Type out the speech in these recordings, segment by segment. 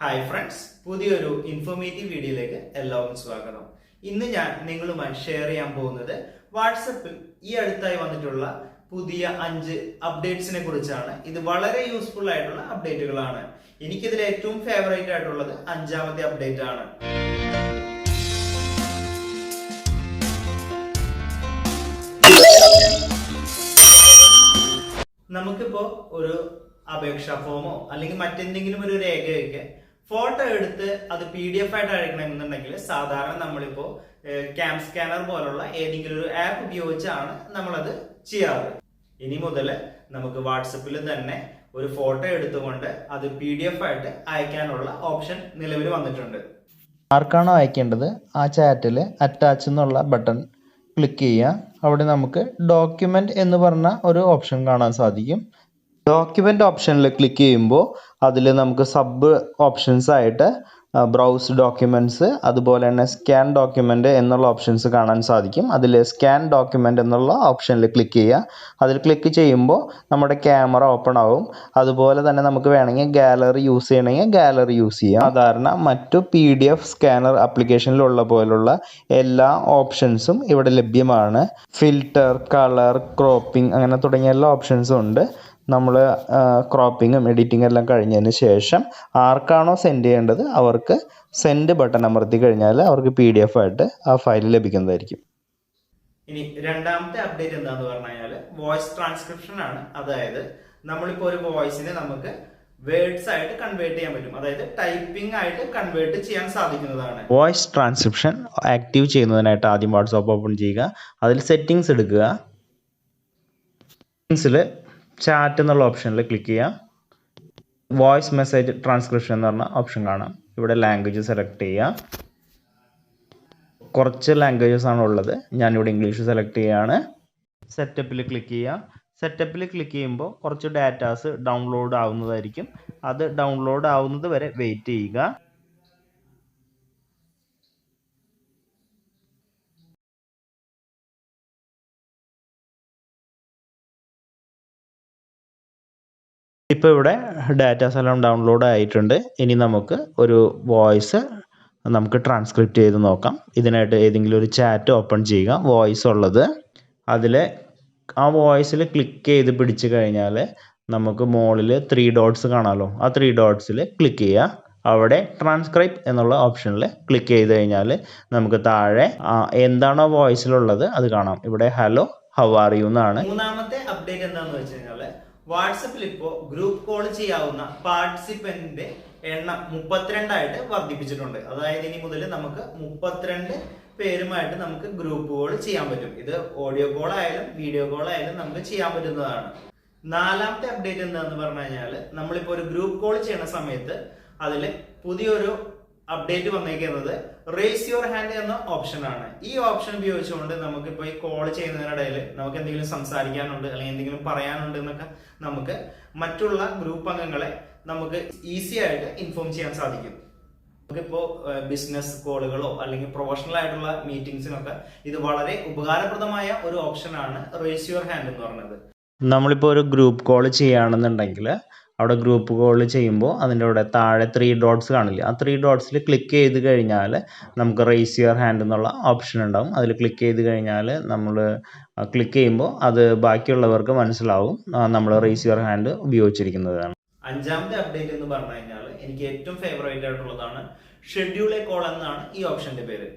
Hi friends പുതിയൊരു informative വീഡിയോയിലേക്ക് എല്ലാവർക്കും സ്വാഗതം. ഇന്ന് ഞാൻ നിങ്ങളുമായി ഷെയർ ചെയ്യാൻ പോകുന്നത് വാട്സപ്പിൽ ഈ അടുത്തായി വന്നിട്ടുള്ള പുതിയ അഞ്ച് അപ്ഡേറ്റ്സിനെ കുറിച്ചാണ്. ഇത് വളരെ യൂസ്ഫുൾ ആയിട്ടുള്ള അപ്ഡേറ്റുകളാണ് എനിക്കിതിൽ ഏറ്റവും ഫേവറേറ്റ് ആയിട്ടുള്ളത് അഞ്ചാമത്തെ അപ്ഡേറ്റ് ആണ്. നമുക്കിപ്പോ ഒരു അപേക്ഷാ ഫോമോ അല്ലെങ്കിൽ മറ്റെന്തെങ്കിലും ഒരു രേഖയൊക്കെ ഫോട്ടോ എടുത്ത് അത് പി ഡി എഫ് ആയിട്ട് അയക്കണമെന്നുണ്ടെങ്കിൽ സാധാരണ നമ്മളിപ്പോ ക്യാം സ്കാനർ പോലുള്ള ഏതെങ്കിലും ഒരു ആപ്പ് ഉപയോഗിച്ചാണ് നമ്മളത് ചെയ്യാറ്. ഇനി മുതൽ നമുക്ക് വാട്സപ്പിൽ തന്നെ ഒരു ഫോട്ടോ എടുത്തുകൊണ്ട് അത് പി ഡി എഫ് ആയിട്ട് അയക്കാനുള്ള ഓപ്ഷൻ നിലവിൽ വന്നിട്ടുണ്ട്. ആർക്കാണോ അയക്കേണ്ടത് ആ ചാറ്റിൽ അറ്റാച്ച് എന്നുള്ള ബട്ടൺ ക്ലിക്ക് ചെയ്യുക. അവിടെ നമുക്ക് ഡോക്യുമെന്റ് എന്ന് പറഞ്ഞ ഒരു ഓപ്ഷൻ കാണാൻ സാധിക്കും. ഡോക്യുമെന്റ് ഓപ്ഷനിൽ ക്ലിക്ക് ചെയ്യുമ്പോൾ അതിൽ നമുക്ക് സബ് ഓപ്ഷൻസ് ആയിട്ട് ബ്രൗസ് ഡോക്യുമെന്റ്സ് അതുപോലെ തന്നെ സ്കാൻ ഡോക്യുമെന്റ് എന്നുള്ള ഓപ്ഷൻസ് കാണാൻ സാധിക്കും. അതിൽ സ്കാൻ ഡോക്യുമെന്റ് എന്നുള്ള ഓപ്ഷനിൽ ക്ലിക്ക് ചെയ്യുക. അതിൽ ക്ലിക്ക് ചെയ്യുമ്പോൾ നമ്മുടെ ക്യാമറ ഓപ്പൺ ആവും. അതുപോലെ തന്നെ നമുക്ക് വേണമെങ്കിൽ ഗാലറി യൂസ് ചെയ്യണമെങ്കിൽ ഗാലറി യൂസ് ചെയ്യാം. സാധാരണ മറ്റു പി ഡി എഫ് സ്കാനർ ആപ്ലിക്കേഷനിലുള്ള പോലുള്ള എല്ലാ ഓപ്ഷൻസും ഇവിടെ ലഭ്യമാണ്. ഫിൽറ്റർ കളർ ക്രോപ്പിംഗ് അങ്ങനെ തുടങ്ങിയ എല്ലാ ഓപ്ഷൻസും ഉണ്ട്. നമ്മൾ ക്രോപ്പിങ്ങും എഡിറ്റിംഗ് എല്ലാം കഴിഞ്ഞതിന് ശേഷം ആർക്കാണോ സെൻഡ് ചെയ്യേണ്ടത് അവർക്ക് സെൻഡ് ബട്ടൺ അമർത്തി കഴിഞ്ഞാൽ അവർക്ക് പി ഡി എഫ് ആയിട്ട് ആ ഫയൽ ലഭിക്കുന്നതായിരിക്കും. ഇനി രണ്ടാമത്തെ അപ്ഡേറ്റ് എന്താന്ന് പറഞ്ഞു കഴിഞ്ഞാൽ വോയിസ് ട്രാൻസ്ക്രിപ്ഷൻ ആണ്. അതായത് നമ്മളിപ്പോ ഒരു വോയിസിനെ നമുക്ക് വേർഡ്സ് ആയിട്ട് കൺവേർട്ട് ചെയ്യാൻ പറ്റും. അതായത് ടൈപ്പിംഗ് ആയിട്ട് കൺവേർട്ട് ചെയ്യാൻ സാധിക്കുന്നതാണ്. വോയിസ് ട്രാൻസ്ക്രിപ്ഷൻ ആക്റ്റീവ് ചെയ്യുന്നതിനായിട്ട് ആദ്യം വാട്സാപ്പ് ഓപ്പൺ ചെയ്യുക. അതിൽ സെറ്റിംഗ്സ് എടുക്കുക. സെറ്റിങ്സിൽ ചാറ്റ് എന്നുള്ള ഓപ്ഷനിൽ ക്ലിക്ക് ചെയ്യുക വോയിസ് മെസ്സേജ് ട്രാൻസ്ക്രിപ്ഷൻ എന്ന് പറഞ്ഞ ഓപ്ഷൻ കാണാം. ഇവിടെ ലാംഗ്വേജ് സെലക്ട് ചെയ്യുക കുറച്ച് ലാംഗ്വേജസ് ആണ് ഉള്ളത്. ഞാനിവിടെ ഇംഗ്ലീഷ് സെലക്ട് ചെയ്യുകയാണ് സെറ്റപ്പിൽ ക്ലിക്ക് ചെയ്യുക സെറ്റപ്പിൽ ക്ലിക്ക് ചെയ്യുമ്പോൾ കുറച്ച് ഡാറ്റാസ് ഡൗൺലോഡ് ആവുന്നതായിരിക്കും. അത് ഡൗൺലോഡ് ആവുന്നത് വരെ വെയിറ്റ് ചെയ്യുക. ഇപ്പോൾ ഇവിടെ ഡാറ്റാസ് എല്ലാം ഡൗൺലോഡ് ആയിട്ടുണ്ട്. ഇനി നമുക്ക് ഒരു വോയിസ് നമുക്ക് ട്രാൻസ്ക്രിപ്റ്റ് ചെയ്ത് നോക്കാം. ഇതിനായിട്ട് ഏതെങ്കിലും ഒരു ചാറ്റ് ഓപ്പൺ ചെയ്യുക. വോയിസ് ഉള്ളത് അതിൽ ആ വോയിസിൽ ക്ലിക്ക് ചെയ്ത് പിടിച്ച് കഴിഞ്ഞാൽ നമുക്ക് മുകളിൽ ത്രീ ഡോട്ട്സ് കാണാമല്ലോ ആ ത്രീ ഡോട്ട്സിൽ ക്ലിക്ക് ചെയ്യുക. അവിടെ ട്രാൻസ്ക്രൈബ് എന്നുള്ള ഓപ്ഷനിൽ ക്ലിക്ക് ചെയ്ത് കഴിഞ്ഞാൽ നമുക്ക് താഴെ എന്താണോ വോയിസിലുള്ളത് അത് കാണാം. ഇവിടെ ഹലോ ഹൗ ആർ യു എന്നാണ് മൂന്നാമത്തെ അപ്ഡേറ്റ് എന്താണെന്ന് വെച്ച് കഴിഞ്ഞാൽ വാട്സപ്പിൽ ഇപ്പോൾ ഗ്രൂപ്പ് കോൾ ചെയ്യാവുന്ന പാർട്ടിസിപ്പന്റിന്റെ എണ്ണം മുപ്പത്തിരണ്ടായിട്ട് വർദ്ധിപ്പിച്ചിട്ടുണ്ട്. അതായത് ഇനി മുതൽ നമുക്ക് മുപ്പത്തിരണ്ട് പേരുമായിട്ട് നമുക്ക് ഗ്രൂപ്പ് കോൾ ചെയ്യാൻ പറ്റും. ഇത് ഓഡിയോ കോൾ ആയാലും വീഡിയോ കോൾ ആയാലും നമുക്ക് ചെയ്യാൻ പറ്റുന്നതാണ്. നാലാമത്തെ അപ്ഡേറ്റ് എന്താണെന്ന് പറഞ്ഞു കഴിഞ്ഞാൽ നമ്മളിപ്പോൾ ഒരു ഗ്രൂപ്പ് കോൾ ചെയ്യുന്ന സമയത്ത് അതിൽ പുതിയൊരു അപ്ഡേറ്റ് വന്നേക്കുന്നത് റേസ് യുവർ ഹാൻഡ് എന്ന ഓപ്ഷൻ ആണ്. ഈ ഓപ്ഷൻ ഉപയോഗിച്ചുകൊണ്ട് നമുക്ക് നമുക്കിപ്പോൾ ഈ കോൾ ചെയ്യുന്നതിനിടയിൽ നമുക്ക് എന്തെങ്കിലും സംസാരിക്കാനുണ്ട് അല്ലെങ്കിൽ എന്തെങ്കിലും പറയാനുണ്ട് എന്നൊക്കെ നമുക്ക് മറ്റുള്ള ഗ്രൂപ്പ് അംഗങ്ങളെ നമുക്ക് ഈസി ആയിട്ട് ഇൻഫോം ചെയ്യാൻ സാധിക്കും. നമുക്കിപ്പോ ബിസിനസ് കോളുകളോ അല്ലെങ്കിൽ പ്രൊഫഷണൽ ആയിട്ടുള്ള മീറ്റിംഗ്സിനൊക്കെ ഇത് വളരെ ഉപകാരപ്രദമായ ഒരു ഓപ്ഷനാണ് റേസ് യുവർ ഹാൻഡ് എന്ന് പറയുന്നത് നമ്മളിപ്പോൾ ഒരു ഗ്രൂപ്പ് കോൾ ചെയ്യുകയാണെന്നുണ്ടെങ്കിൽ അവിടെ ഗ്രൂപ്പ് കോൾ ചെയ്യുമ്പോൾ അതിന്റെ അവിടെ താഴെ ത്രീ ഡോട്ട്സ് കാണില്ലേ? ആ ത്രീ ഡോട്ട്സിൽ ക്ലിക്ക് ചെയ്ത് കഴിഞ്ഞാൽ നമുക്ക് റേസ് യുവർ ഹാൻഡ് എന്നുള്ള ഓപ്ഷൻ ഉണ്ടാവും. അതിൽ ക്ലിക്ക് ചെയ്ത് കഴിഞ്ഞാൽ നമ്മൾ ക്ലിക്ക് ചെയ്യുമ്പോൾ അത് ബാക്കിയുള്ളവർക്ക് മനസ്സിലാവും നമ്മൾ റേസ് യുവർ ഹാൻഡ് ഉപയോഗിച്ചിരിക്കുന്നതാണ്. അഞ്ചാമത്തെ അപ്ഡേറ്റ് എന്ന് പറഞ്ഞു കഴിഞ്ഞാൽ എനിക്ക് ഏറ്റവും ഫേവറേറ്റ് ആയിട്ടുള്ളതാണ് ഷെഡ്യൂൾ എ കോൾ എന്നാണ് ഈ ഓപ്ഷന്റെ പേര്.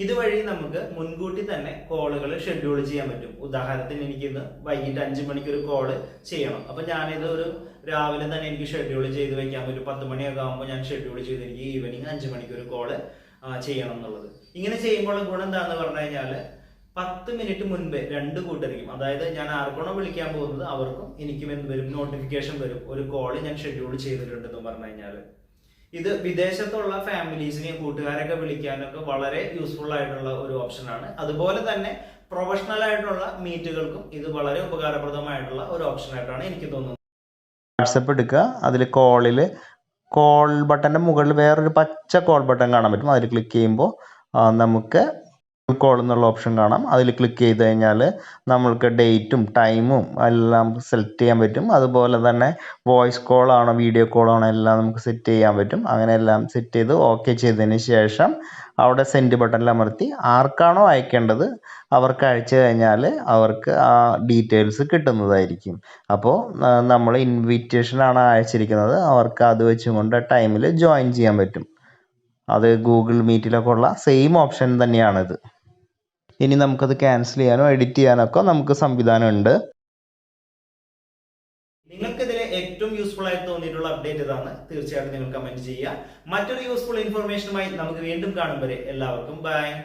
ഇതുവഴി നമുക്ക് മുൻകൂട്ടി തന്നെ കോളുകൾ ഷെഡ്യൂൾ ചെയ്യാൻ പറ്റും. ഉദാഹരണത്തിന് എനിക്ക് ഇന്ന് വൈകിട്ട് അഞ്ച് മണിക്ക് ഒരു കോൾ ചെയ്യണം. അപ്പൊ ഞാനിത് ഒരു രാവിലെ തന്നെ എനിക്ക് ഷെഡ്യൂൾ ചെയ്ത് വെക്കാം ഒരു പത്ത് മണിയൊക്കെ ആകുമ്പോൾ ഞാൻ ഷെഡ്യൂൾ ചെയ്ത് എനിക്ക് ഈവനിങ് അഞ്ച് മണിക്ക് ഒരു കോൾ ചെയ്യണം എന്നുള്ളത്. ഇങ്ങനെ ചെയ്യുമ്പോൾ ഗുണം എന്താണെന്ന് പറഞ്ഞു കഴിഞ്ഞാൽ പത്ത് മിനിറ്റ് മുൻപേ രണ്ട് കൂട്ടരിക്കും അതായത് ഞാൻ ആർക്കാണോ വിളിക്കാൻ പോകുന്നത് അവർക്കും എനിക്കും എന്ത് വരും നോട്ടിഫിക്കേഷൻ വരും. ഒരു കോൾ ഞാൻ ഷെഡ്യൂൾ ചെയ്തിട്ടുണ്ടെന്ന് പറഞ്ഞു കഴിഞ്ഞാൽ ഇത് വിദേശത്തുള്ള ഫാമിലീസിനെയും കൂട്ടുകാരൊക്കെ വിളിക്കാനൊക്കെ വളരെ യൂസ്ഫുൾ ആയിട്ടുള്ള ഒരു ഓപ്ഷനാണ് അതുപോലെ തന്നെ പ്രൊഫഷണൽ ആയിട്ടുള്ള മീറ്റുകൾക്കും ഇത് വളരെ ഉപകാരപ്രദമായിട്ടുള്ള ഒരു ഓപ്ഷൻ ആയിട്ടാണ് എനിക്ക് തോന്നുന്നത്. വാട്സപ്പ് എടുക്കുക. അതിൽ കോളിൽ കോൾ ബട്ടന്റെ മുകളിൽ വേറൊരു പച്ച കോൾ ബട്ടൺ കാണാൻ പറ്റും. അതിൽ ക്ലിക്ക് ചെയ്യുമ്പോൾ നമുക്ക് കോൾ എന്നുള്ള ഓപ്ഷൻ കാണാം. അതിൽ ക്ലിക്ക് ചെയ്ത് കഴിഞ്ഞാൽ നമ്മൾക്ക് ഡേറ്റും ടൈമും എല്ലാം സെലക്ട് ചെയ്യാൻ പറ്റും. അതുപോലെ തന്നെ വോയിസ് കോളാണോ വീഡിയോ കോളാണോ എല്ലാം നമുക്ക് സെറ്റ് ചെയ്യാൻ പറ്റും. അങ്ങനെ എല്ലാം സെറ്റ് ചെയ്ത് ഓക്കെ ചെയ്തതിന് ശേഷം അവിടെ സെൻഡ് ബട്ടണിൽ അമർത്തി ആർക്കാണോ അയക്കേണ്ടത് അവർക്ക് അയച്ചു കഴിഞ്ഞാൽ അവർക്ക് ആ ഡീറ്റെയിൽസ് കിട്ടുന്നതായിരിക്കും. അപ്പോൾ നമ്മൾ ഇൻവിറ്റേഷനാണ് അയച്ചിരിക്കുന്നത്. അവർക്ക് അത് വെച്ചുകൊണ്ട് ടൈമിൽ ജോയിൻ ചെയ്യാൻ പറ്റും. അത് ഗൂഗിൾ മീറ്റിലൊക്കെ ഉള്ള സെയിം ഓപ്ഷൻ തന്നെയാണിത്. ഇനി നമുക്കത് ക്യാൻസൽ ചെയ്യാനോ എഡിറ്റ് ചെയ്യാനോ ഒക്കെ നമുക്ക് സംവിധാനമുണ്ട്. നിങ്ങൾക്ക് ഇതിലെ ഏറ്റവും യൂസ്ഫുൾ ആയി തോന്നിയിട്ടുള്ള അപ്ഡേറ്റ് ഇതാണ്. തീർച്ചയായിട്ടും നിങ്ങൾ കമന്റ് ചെയ്യുക. മറ്റൊരു യൂസ്ഫുൾ ഇൻഫർമേഷനുമായി നമുക്ക് വീണ്ടും കാണും വരെ. എല്ലാവർക്കും ബൈ